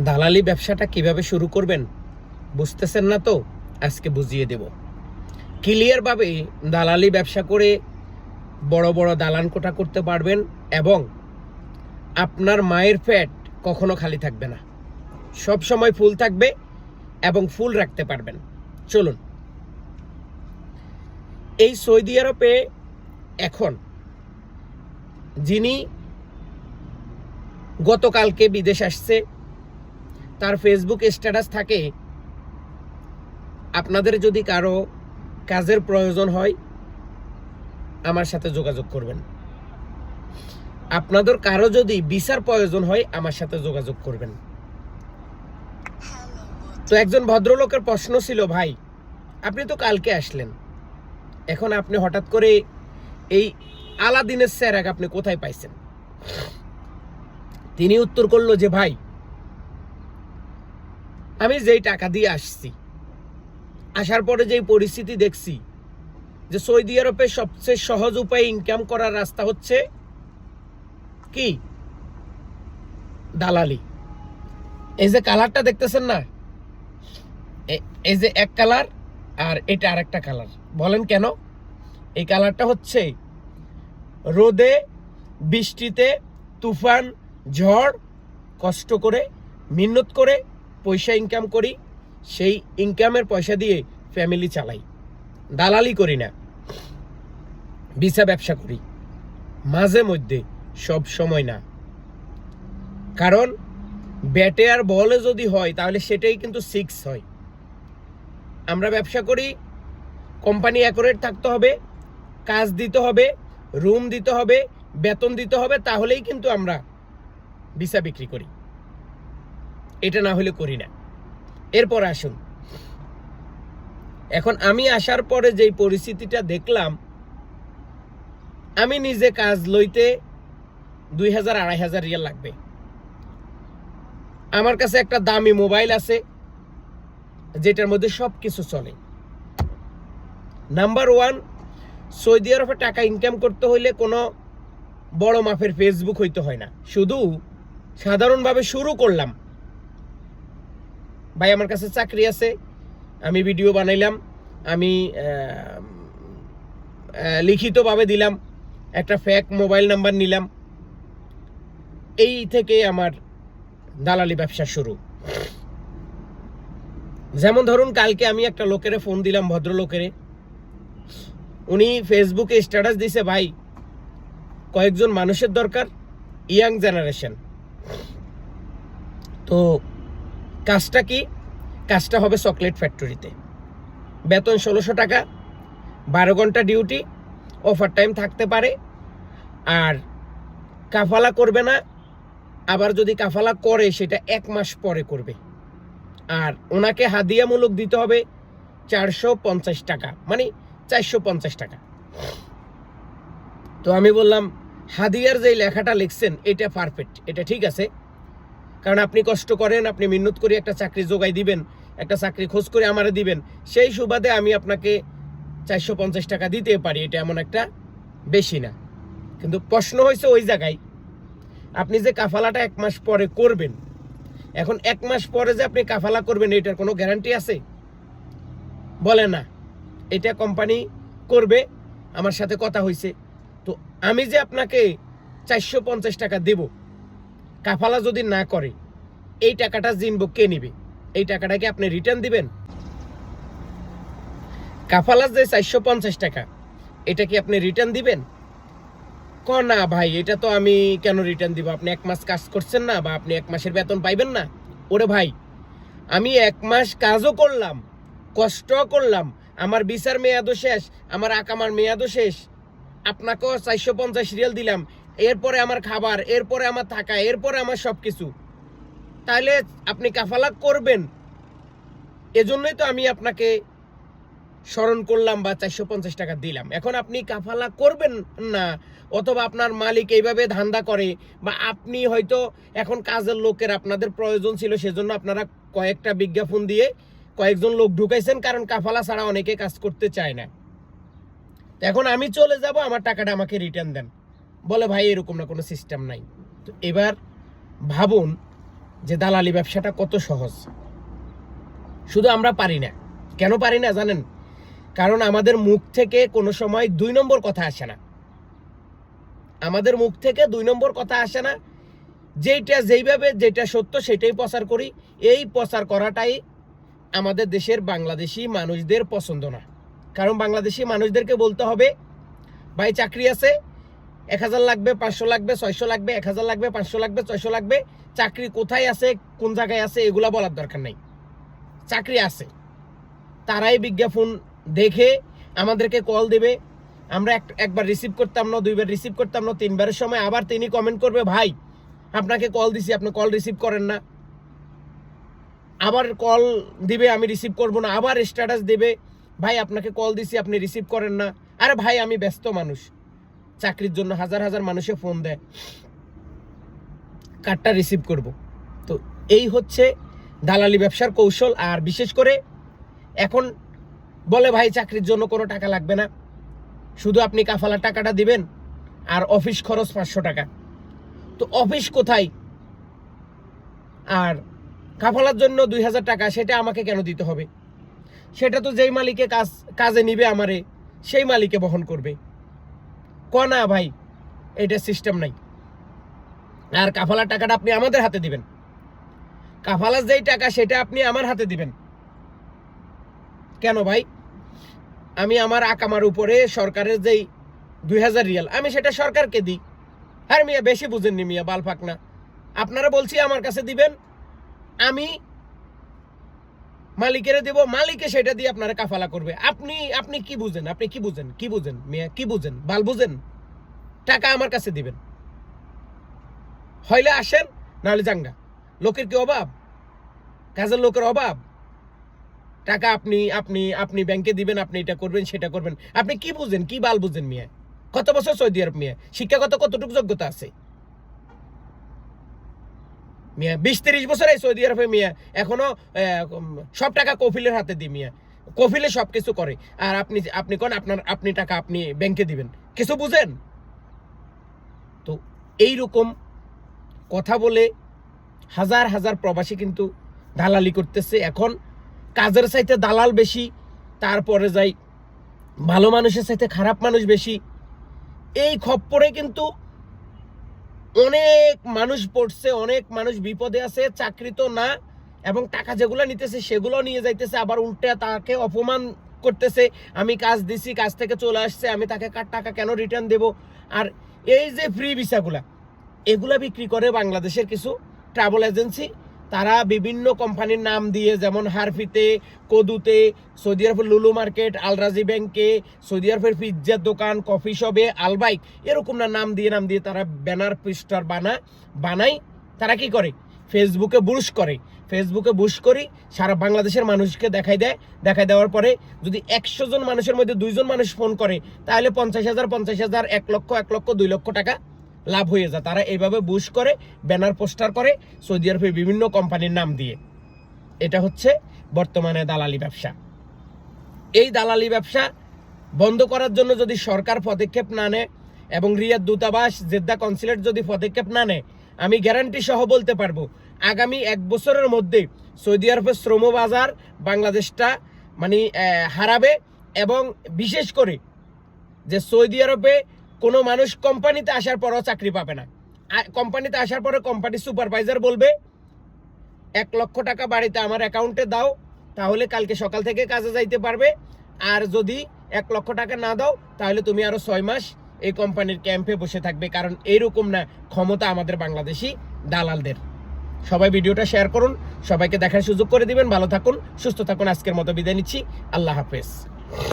দালালি ব্যবসাটা কীভাবে শুরু করবেন বুঝতেছেন না তো? আজকে বুঝিয়ে দেব। ক্লিয়ারভাবে দালালি ব্যবসা করে বড় বড় দালান কোটা করতে পারবেন এবং আপনার মায়ের ফ্যাট কখনো খালি থাকবে না। সব সময় ফুল থাকবে এবং ফুল রাখতে পারবেন। চলুন। এই সৌদি আরবে এখন যিনি গতকালকে বিদেশ আসছে তার ফেসবুক স্ট্যাটাস থাকে, আপনাদের যদি কারও কাজের প্রয়োজন হয়, আমার সাথে যোগাযোগ করবেন। আপনাদের কারও যদি বিচার প্রয়োজন হয়, আমার সাথে যোগাযোগ করবেন। তো একজন ভদ্রলোকের প্রশ্ন ছিল, ভাই, আপনি তো কালকে আসলেন। এখন আপনি হঠাৎ করে এই আলাদিনের স্যারাক আপনি কোথায় পাইছেন? তিনি উত্তর করল যে, ভাই আমি যেই টাকা দিয়ে আসছি, আসার পরে যেই পরিস্থিতি দেখছি, যে সৌদি আরবে সবচেয়ে সহজ উপায়ে ইনকাম করার রাস্তা হচ্ছে কি? দালালি। এই যে কালারটা দেখতেছেন না? এই যে এক কালার আর এটা আরেকটা কালার বলেন কেন? এই কালারটা হচ্ছে রোদে, বৃষ্টিতে, তুফান, ঝড়, কষ্ট করে, মিন্নত করে পয়সা ইনকাম করি, সেই ইনকামের পয়সা দিয়ে ফ্যামিলি চালাই। দালালি করি না। ভিসা ব্যবসা করি। মাঝে মধ্যে, সব সময় না। কারণ, ব্যাটে আর বলে যদি হয়, তাহলে সেটাই কিন্তু সিক্স হয়। আমরা ব্যবসা করি কোম্পানি অ্যাকোরেট থাকতে হবে, কাজ দিতে হবে রুম দিতে হবে, বেতন দিতে হবে, তাহলেই কিন্তু আমরা ভিসা বিক্রি করি। এটা না হলে করি না। এরপর আসুন। এখন আমি আসার পরে যেই পরিস্থিতিটা দেখলাম, আমি নিজে কাজ লইতে দুই হাজার আড়াই হাজার রিয়াল লাগবে। আমার কাছে একটা দামি মোবাইল আছে, যেটার মধ্যে সব কিছু চলে। নাম্বার ওয়ান, সৌদি আরবে টাকা ইনকাম করতে হইলে কোনো বড় মাপের ফেসবুক হইতে হয় না। শুধু সাধারণভাবে শুরু করলাম। ভাই আমার কাছে চাকরি আছে, আমি ভিডিও বানাইলাম, আমি লিখিতভাবে দিলাম, একটা ফ্যাক মোবাইল নাম্বার নিলাম। এই থেকে আমার দালালি ব্যবসা শুরু। যেমন ধরুন, কালকে আমি একটা লোকেরে ফোন দিলাম, ভদ্রলোকেরে। উনি ফেসবুকে স্ট্যাটাস দিছে, ভাই, কয়েকজন মানুষের দরকার ইয়াং জেনারেশন তো কাজটা কি? কাজটা হবে চকলেট ফ্যাক্টরিতে বেতন ষোলোশো টাকা, বারো ঘণ্টা ডিউটি ওভার টাইম থাকতে পারে। আর কাফালা করবে না, আবার যদি কাফালা করে, সেটা এক মাস পরে করবে। আর ওনাকে হাদিয়ামূলক দিতে হবে চারশো পঞ্চাশ টাকা মানে চারশো পঞ্চাশ টাকা। তো আমি বললাম, হাদিয়ার যে লেখাটা লিখছেন, এটা পারফেক্ট এটা ঠিক আছে। কারণ আপনি কষ্ট করেন, আপনি মিন্নত করে একটা চাকরি যোগাই দিবেন, একটা চাকরি খোঁজ করে আমারে দিবেন। সেই সুবাদে আমি আপনাকে চারশো পঞ্চাশ টাকা দিতে পারি, এটা এমন একটা বেশি না। কিন্তু প্রশ্ন হয়েছে ওই জায়গায়, আপনি যে কাফালাটা এক মাস পরে করবেন, এখন এক মাস পরে যে আপনি কাফালা করবেন, এটার কোনো গ্যারান্টি আছে? বলে না। এটা কোম্পানি করবে, আমার সাথে কথা হয়েছে। তো আমি যে আপনাকে চারশো পঞ্চাশ টাকা দেব কাফালা যদি না করে, এই টাকাটা জিনবো কে নিবে? এই টাকাটা কি আপনি রিটার্ন দিবেন? কাফালা যে চারশো পঞ্চাশ টাকা, এটা কি আপনি রিটার্ন দিবেন? ক, না ভাই, এটা তো আমি কেন রিটার্ন দিব? আপনি এক মাস কাজ করছেন না বা আপনি এক মাসের বেতন পাইবেন না? ওরে ভাই, আমি এক মাস কাজও করলাম কষ্ট করলাম, আমার বিচার মেয়াদও শেষ, আমার আকামার মেয়াদও শেষ, আপনাকেও চারশো পঞ্চাশ রিয়াল দিলাম এরপরে আমার খাবার, এরপরে আমার থাকা, এরপরে আমার সব কিছু তাহলে আপনি কাফালা করবেন। এজন্যই তো আমি আপনাকে স্মরণ করলাম বা চারশো পঞ্চাশ টাকা দিলাম। এখন আপনি কাফালা করবেন না, অথবা আপনার মালিক এইভাবে ধান্দা করে, বা আপনি হয়তো এখন কাজের লোকের আপনাদের প্রয়োজন ছিল, সেজন্য আপনারা কয়েকটা বিজ্ঞাপন দিয়ে কয়েকজন লোক ঢুকাইছেন, কারণ কাফালা ছাড়া অনেকে কাজ করতে চায় না। এখন আমি চলে যাব, আমার টাকাটা আমাকে রিটার্ন দেন। বলে, ভাই, এরকম না, কোনো সিস্টেম নাই। তো এবার ভাবুন যে দালালি ব্যবসাটা কত সহজ। শুধু আমরা পারি না। কেন পারি না জানেন? কারণ আমাদের মুখ থেকে কোনো সময় দুই নম্বর কথা আসে না। আমাদের মুখ থেকে দুই নম্বর কথা আসে না, যেইটা যেইভাবে যেটা সত্য, সেটাই প্রচার করি। এই প্রচার করাটাই আমাদের দেশের বাংলাদেশি মানুষদের পছন্দ না। কারণ বাংলাদেশি মানুষদেরকে বলতে হবে, ভাই, চাকরি আছে এক হাজার লাগবে, পাঁচশো লাগবে, ছয়শো লাগবে, এক হাজার লাগবে, পাঁচশো লাগবে, ছয়শো লাগবে। চাকরি কোথায় আছে, কোন জায়গায় আছে, এগুলা বলার দরকার নাই। চাকরি আছে। তারাই বিজ্ঞাপন দেখে আমাদেরকে কল দেবে। আমরা এক- একবার রিসিভ করতাম না, দুইবার রিসিভ করতাম না, তিনবারের সময় আবার তিনি কমেন্ট করবে, ভাই, আপনাকে কল দিছি, আপনি কল রিসিভ করেন না। আবার কল দিবে, আমি রিসিভ করব না, আবার স্ট্যাটাস দেবে, ভাই, আপনাকে কল দিছি, আপনি রিসিভ করেন না। আরে ভাই, আমি ব্যস্ত মানুষ। চাকরির জন্য হাজার হাজার মানুষে ফোন দেয়। কার্ডটা রিসিভ করব। তো এই হচ্ছে দালালি ব্যবসার কৌশল। আর বিশেষ করে এখন বলে ভাই, চাকরির জন্য কোনো টাকা লাগবে না। শুধু আপনি কাফালার টাকাটা দিবেন আর অফিস খরচ পাঁচশো টাকা। তো অফিস কোথায়? আর কাফালার জন্য দুই হাজার টাকা, সেটা আমাকে কেন দিতে হবে? সেটা তো যেই মালিকে কাজ, কাজে নিবে আমারে, সেই মালিকে বহন করবে। ক না ভাই এটা সিস্টেম নাই। আর কাফালার টাকাটা আপনি আমাদের হাতে দিবেন। কাফালার যেই টাকা, সেটা আপনি আমার হাতে দিবেন। কেন ভাই? আমি আমার আকামার উপরে সরকারের যেই দুই হাজার রিয়াল, আমি সেটা সরকারকে দিই। আর মিয়া, বেশি বুঝেননি মিয়া বালফাক না। আপনারা বলছি আমার কাছে দিবেন, আমি মালিকের দেব, মালিকে সেটা দিয়ে আপনারা কাফালা করবে। আপনি আপনি কি বুঝেন? আপনি কি বুঝেন? কি বুঝেন? মিয়া, কি বুঝেন? বাল বুঝেন? টাকা আমার কাছে দিবেন। হইলে আসেন, নাহলে জাঙ্গা লোকের কি অভাব? কাজের লোকের অভাব? টাকা আপনি আপনি আপনি ব্যাংকে দিবেন, আপনি এটা করবেন, সেটা করবেন। আপনি কি বুঝেন? কি বাল বুঝেন মিয়া? কত বছর সৌদি আরব মিয়া? শিক্ষাগত কতটুকু যোগ্যতা আছে? মিয়া বিশ তিরিশ বছর এই সৌদি আরবে মিয়া, এখনও সব টাকা কফিলের হাতে দিই মিয়া। কফিলে সব কিছু করে। আর আপনি আপনি কোন, আপনার, আপনি টাকা আপনি ব্যাংকে দিবেন। কিছু বুঝেন? তো এই রকম কথা বলে হাজার হাজার প্রবাসী কিন্তু দালালি করতেছে। এখন কাজের চাইতে দালাল বেশি, তারপরে যাই ভালো মানুষের চাইতে খারাপ মানুষ বেশি। এই খপ্পরে কিন্তু অনেক মানুষ পড়ছে, অনেক মানুষ বিপদে আছে, চাকরি তো না, এবং টাকা যেগুলো নিতেছে সেগুলো নিয়ে যাইতেছে, আবার উল্টে তাকে অপমান করতেছে, আমি কাজ দিছি, কাজ থেকে চলে আসছে, আমি তাকে কার টাকা কেন রিটার্ন দেব? আর এই যে ফ্রি ভিসাগুলা এগুলা বিক্রি করে বাংলাদেশের কিছু ট্রাভেল এজেন্সি তারা বিভিন্ন কোম্পানির নাম দিয়ে, যেমন হারফিতে, কদুতে, সৌদি আরবের লুলু মার্কেট, আলরাজি ব্যাংকে, সৌদি আরবের পিৎজার দোকান, কফি শপে, আলবাইক, এরকম না নাম দিয়ে নাম দিয়ে তারা ব্যানার পোস্টার বানা, বানায়। তারা কি করে? ফেসবুকে বুশ করে। ফেসবুকে বুশ করি, সারা বাংলাদেশের মানুষকে দেখাই দেয়। দেখাই দেওয়ার পরে যদি একশো জন মানুষের মধ্যে দুইজন মানুষ ফোন করে, তাহলে পঞ্চাশ হাজার পঞ্চাশ হাজার, এক লক্ষ এক লক্ষ, দুই লক্ষ টাকা লাভ হয়ে যায়। তারা এইভাবে বুশ করে ব্যানার পোস্টার করে সৌদি আরবের বিভিন্ন কোম্পানির নাম দিয়ে। এটা হচ্ছে বর্তমানে দালালি ব্যবসা। এই দালালি ব্যবসা বন্ধ করার জন্য যদি সরকার পদক্ষেপ না নেয় এবং রিয়াদ দূতাবাস, জেদ্দা কনসুলেট যদি পদক্ষেপ না নেয়, আমি গ্যারান্টি সহ বলতে পারব, আগামী এক বছরের মধ্যে সৌদি আরবের শ্রম বাজার বাংলাদেশটা মানে হারাবে এবং বিশেষ করে যে সৌদি আরবে কোনো মানুষ কোম্পানিতে আসার পরও চাকরি পাবে না। কোম্পানিতে আসার পরে কোম্পানির সুপারভাইজার বলবে, এক লক্ষ টাকা বাড়িতে আমার অ্যাকাউন্টে দাও, তাহলে কালকে সকাল থেকে কাজে যাইতে পারবে। আর যদি এক লক্ষ টাকা না দাও, তাহলে তুমি আরও ছয় মাস এই কোম্পানির ক্যাম্পে বসে থাকবে। কারণ এইরকম না, ক্ষমতা আমাদের বাংলাদেশি দালালদের। সবাই ভিডিওটা শেয়ার করুন, সবাইকে দেখার সুযোগ করে দিবেন। ভালো থাকুন, সুস্থ থাকুন। আজকের মতো বিদায় নিচ্ছি। আল্লাহ হাফেজ।